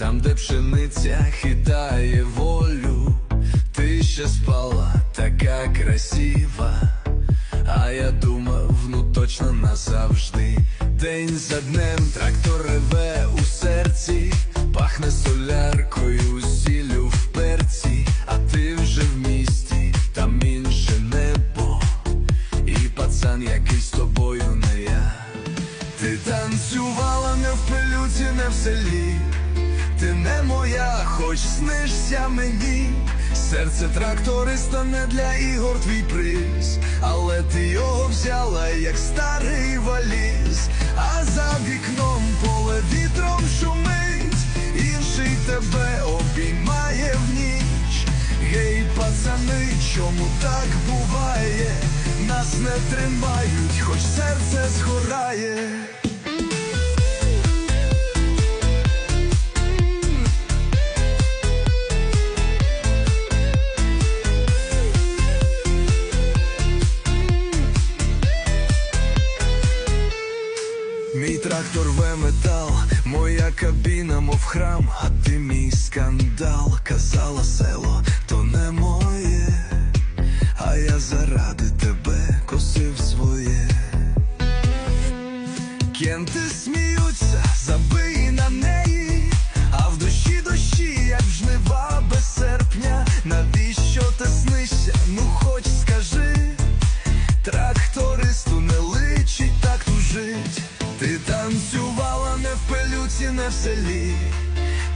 там, де пшениця хитає волю, ти ще спала така красива, а я думав, ну точно назавжди. День за днем трактор реве у серці, пахне соляркою, сіллю в перці, а ти вже в місті, там інше небо, і пацан, який з тобою не я. Ти танцювала не в пилюці, не в селі, хоч снишся мені. Серце тракториста не для ігор твій приз, але ти його взяла, як старий валіз, а за вікном поле вітром шумить, інший тебе обіймає в ніч. Гей, пацани, чому так буває? Нас не тримають, хоч серце згорає. Мій трактор ве метал, моя кабіна, мов храм, а ти мій скандал, казала село, то не моє, а я заради тебе косив своє. Кенти сміються, забий на неї, в селі.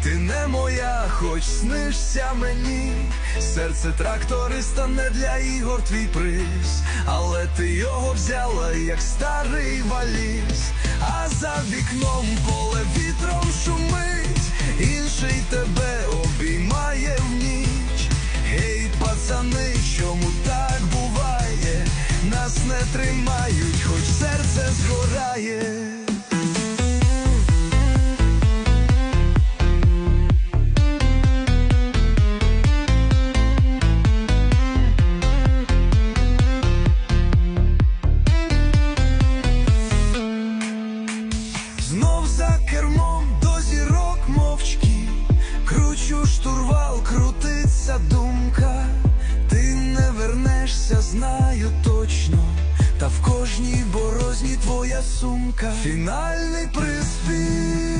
Ти не моя, хоч снишся мені. Серце тракториста не для ігор твій приз, але ти його взяла, як старий валіз, а за вікном поле вітром шумить, інший тебе обіймає в ніч. Гей, пацани, чому так буває? Нас не тримають, хоч серце згорає. сумка, фінальний приспів.